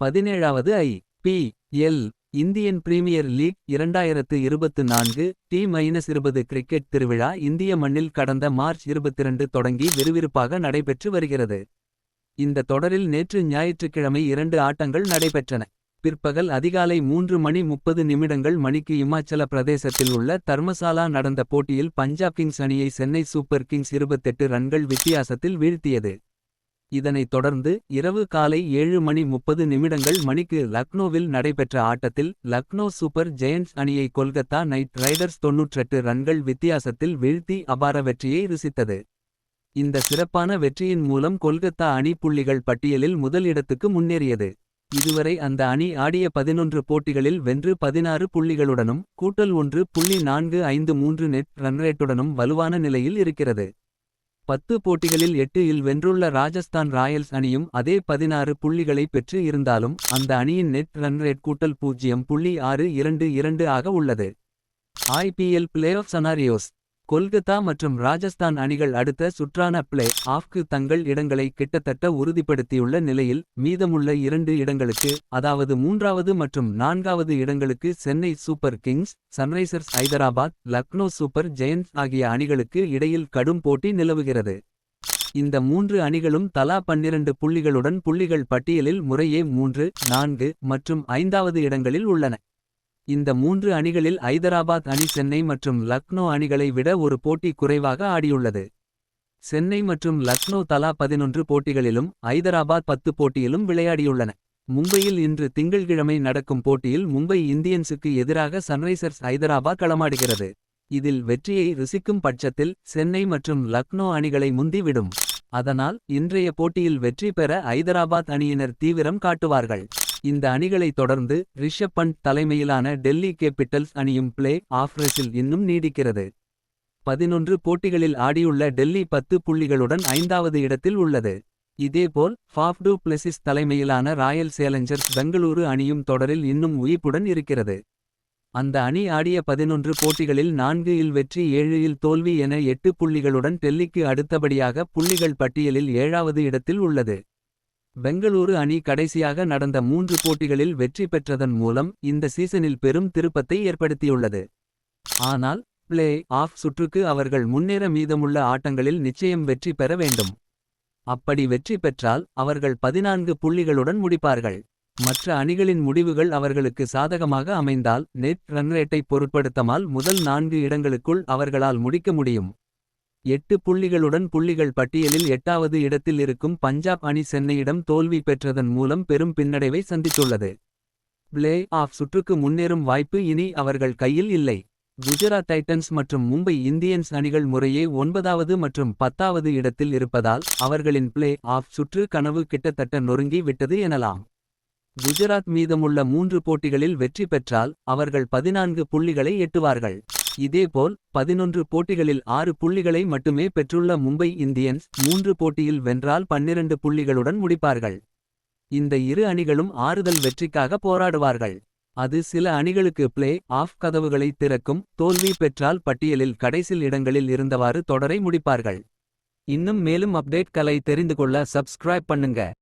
பதினேழாவது I P L Indian Premier League இரண்டாயிரத்து இருபத்து நான்கு டி மைனஸ் இருபது கிரிக்கெட் திருவிழா இந்திய மண்ணில் கடந்த மார்ச் இருபத்திரண்டு தொடங்கி விறுவிறுப்பாக நடைபெற்று வருகிறது. இந்த தொடரில் நேற்று ஞாயிற்றுக்கிழமை இரண்டு ஆட்டங்கள் நடைபெற்றன. பிற்பகல் அதிகாலை மூன்று மணி முப்பது நிமிடங்கள் மணிக்கு இமாச்சல பிரதேசத்தில் உள்ள தர்மசாலா நடந்த போட்டியில் பஞ்சாப் கிங்ஸ் அணியை சென்னை சூப்பர் கிங்ஸ் இருபத்தெட்டு ரன்கள் வித்தியாசத்தில் வீழ்த்தியது. இதனைத் தொடர்ந்து இரவு காலை ஏழு மணி முப்பது நிமிடங்கள் மணிக்கு லக்னோவில் நடைபெற்ற ஆட்டத்தில் லக்னோ சூப்பர் ஜெயண்ட்ஸ் அணியை கொல்கத்தா நைட் ரைடர்ஸ் தொன்னூற்றெட்டு ரன்கள் வித்தியாசத்தில் வீழ்த்தி அபார வெற்றியை ருசித்தது. இந்த சிறப்பான வெற்றியின் மூலம் கொல்கத்தா அணி புள்ளிகள் பட்டியலில் முதலிடத்துக்கு முன்னேறியது. இதுவரை அந்த அணி ஆடிய பதினொன்று போட்டிகளில் வென்று பதினாறு புள்ளிகளுடனும் கூட்டல் ஒன்று புள்ளி நான்கு ஐந்து மூன்று நெட் ரன்ரேட்டுடனும் வலுவான நிலையில் இருக்கிறது. பத்து போட்டிகளில் எட்டு இல் வென்றுள்ள ராஜஸ்தான் ராயல்ஸ் அணியும் அதே பதினாறு புள்ளிகளை பெற்று இருந்தாலும் அந்த அணியின் நெட் ரன்ரேட் கூட்டல் பூஜ்ஜியம் புள்ளி ஆறு இரண்டு இரண்டு ஆக உள்ளது. IPL play off scenarios Kolkata மற்றும் ராஜஸ்தான் அணிகள் அடுத்த சுற்றான பிளே ஆஃப்க்கு தங்கள் இடங்களை கிட்டத்தட்ட உறுதிப்படுத்தியுள்ள நிலையில் மீதமுள்ள இரண்டு இடங்களுக்கு அதாவது மூன்றாவது மற்றும் நான்காவது இடங்களுக்கு Chennai Super Kings Sunrisers Hyderabad Lucknow Super Giants ஆகிய அணிகளுக்கு இடையில் கடும் போட்டி நிலவுகிறது. இந்த மூன்று அணிகளும் தலா பன்னிரண்டு புள்ளிகளுடன் புள்ளிகள் பட்டியலில் முறையே மூன்று நான்கு மற்றும் ஐந்தாவது இடங்களில் உள்ளன. இந்த மூன்று அணிகளில் ஐதராபாத் அணி சென்னை மற்றும் லக்னோ அணிகளை விட ஒரு போட்டி குறைவாக ஆடியுள்ளது. சென்னை மற்றும் லக்னோ தலா பதினொன்று போட்டிகளிலும் ஐதராபாத் பத்து போட்டியிலும் விளையாடியுள்ளன. மும்பையில் இன்று திங்கள்கிழமை நடக்கும் போட்டியில் மும்பை இந்தியன்ஸுக்கு எதிராக சன்ரைசர்ஸ் ஐதராபாத் களமாடுகிறது. இதில் வெற்றியை ருசிக்கும் பட்சத்தில் சென்னை மற்றும் லக்னோ அணிகளை முந்திவிடும் அதனால் இன்றைய போட்டியில் வெற்றி பெற ஐதராபாத் அணியினர் தீவிரம் காட்டுவார்கள். இந்த அணிகளை தொடர்ந்து ரிஷப் பண்ட் தலைமையிலான டெல்லி கேபிட்டல்ஸ் அணியும் பிளே ஆஃப் ரேஸில் இன்னும் நீடிக்கிறது. பதினொன்று போட்டிகளில் ஆடியுள்ள டெல்லி பத்து புள்ளிகளுடன் ஐந்தாவது இடத்தில் உள்ளது. இதேபோல் ஃபாஃப்டு பிளெசிஸ் தலைமையிலான ராயல் சேலஞ்சர்ஸ் பெங்களூரு அணியும் தொடரில் இன்னும் உயிர்ப்புடன் இருக்கிறது. அந்த அணி ஆடிய பதினொன்று போட்டிகளில் நான்கு இல் வெற்றி ஏழு இல் தோல்வி என எட்டு புள்ளிகளுடன் டெல்லிக்கு அடுத்தபடியாக புள்ளிகள் பட்டியலில் ஏழாவது இடத்தில் உள்ளது. பெங்களூரு அணி கடைசியாக நடந்த மூன்று போட்டிகளில் வெற்றி பெற்றதன் மூலம் இந்த சீசனில் பெரும் திருப்பத்தை ஏற்படுத்தியுள்ளது. ஆனால் பிளே ஆஃப் சுற்றுக்கு அவர்கள் முன்னேற மீதமுள்ள ஆட்டங்களில் நிச்சயம் வெற்றி பெற வேண்டும். அப்படி வெற்றி பெற்றால் அவர்கள் பதினான்கு புள்ளிகளுடன் முடிப்பார்கள். மற்ற அணிகளின் முடிவுகள் அவர்களுக்கு சாதகமாக அமைந்தால் நெட் ரன்ரேட்டை பொருட்படுத்தமால் முதல் நான்கு இடங்களுக்குள் அவர்களால் முடிக்க முடியும். எட்டு புள்ளிகளுடன் புள்ளிகள் பட்டியலில் எட்டாவது இடத்தில் இருக்கும் பஞ்சாப் அணி சென்னையிடம் தோல்வி பெற்றதன் மூலம் பெரும் பின்னடைவை சந்தித்துள்ளது. பிளே ஆஃப் சுற்றுக்கு முன்னேறும் வாய்ப்பு இனி அவர்கள் கையில் இல்லை. குஜராத் டைட்டன்ஸ் மற்றும் மும்பை இந்தியன்ஸ் அணிகள் முறையே ஒன்பதாவது மற்றும் பத்தாவது இடத்தில் இருப்பதால் அவர்களின் பிளே ஆஃப் சுற்று கனவு கிட்டத்தட்ட நொறுங்கி விட்டது எனலாம். குஜராத் மீதமுள்ள மூன்று போட்டிகளில் வெற்றி பெற்றால் அவர்கள் பதினான்கு புள்ளிகளை எட்டுவார்கள். இதேபோல் பதினொன்று போட்டிகளில் ஆறு புள்ளிகளை மட்டுமே பெற்றுள்ள மும்பை இந்தியன்ஸ் மூன்று போட்டியில் வென்றால் பன்னிரண்டு புள்ளிகளுடன் முடிப்பார்கள். இந்த இரு அணிகளும் ஆறுதல் வெற்றிக்காக போராடுவார்கள். அது சில அணிகளுக்கு பிளே ஆஃப் கதவுகளை திறக்கும் தோல்வி பெற்றால் பட்டியலில் கடைசில் இடங்களில் இருந்தவாறு தொடரை முடிப்பார்கள். இன்னும் மேலும் அப்டேட் கலை தெரிந்து கொள்ள சப்ஸ்கிரைப் பண்ணுங்க.